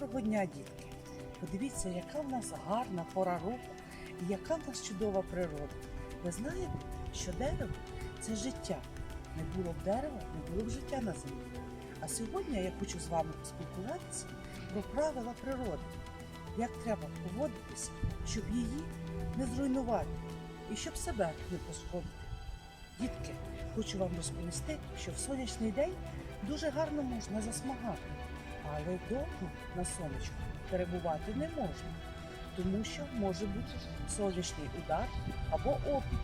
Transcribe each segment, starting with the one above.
Доброго дня, дітки! Подивіться, яка в нас гарна пора року і яка в нас чудова природа. Ви знаєте, що дерево це життя. Не було б дерева, не було б життя на землі. А сьогодні я хочу з вами поспілкуватися про правила природи, як треба поводитися, щоб її не зруйнувати і щоб себе не пошкодити. Дітки, хочу вам розповісти, що в сонячний день дуже гарно можна засмагати, але довго на сонечку перебувати не можна, тому що може бути сонячний удар або опік.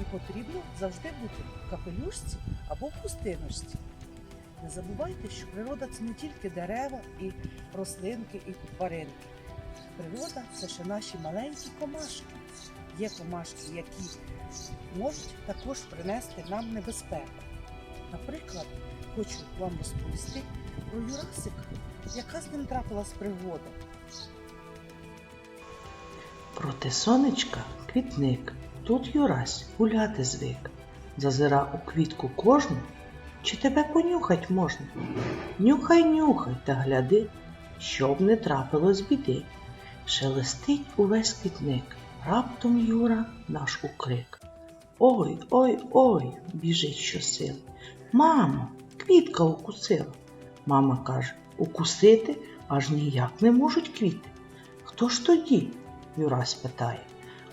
І потрібно завжди бути в капелюшці або в пустиночці. Не забувайте, що природа це не тільки дерева і рослинки і тваринки. Природа це ще наші маленькі комашки. Є комашки, які можуть також принести нам небезпеку. Наприклад, хочу вам розповісти про Юрасика, яка з ним трапилась пригода. Проти сонечка квітник, тут Юрась гуляти звик. Зазира у квітку кожну, чи тебе понюхать можна? Нюхай, нюхай та гляди, щоб не трапилось біди. Шелестить увесь квітник, раптом Юра наш укрик. Ой, ой, ой, біжить щосили. Мамо, квітка укусила. Мама каже, укусити аж ніяк не можуть квіти. Хто ж тоді? Юрась питає.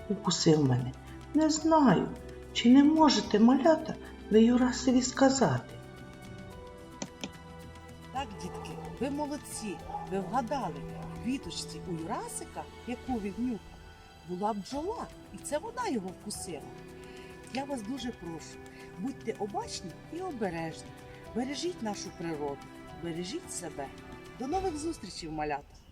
Укусив мене. Не знаю, чи не можете, малята, ви Юрасові сказати. Так, дітки, ви молодці, ви вгадали. В квіточці у Юрасика, яку він нюхав, була бджола, і це вона його вкусила. Я вас дуже прошу, будьте обачні і обережні. Бережіть нашу природу, бережіть себе. До нових зустрічей, малята!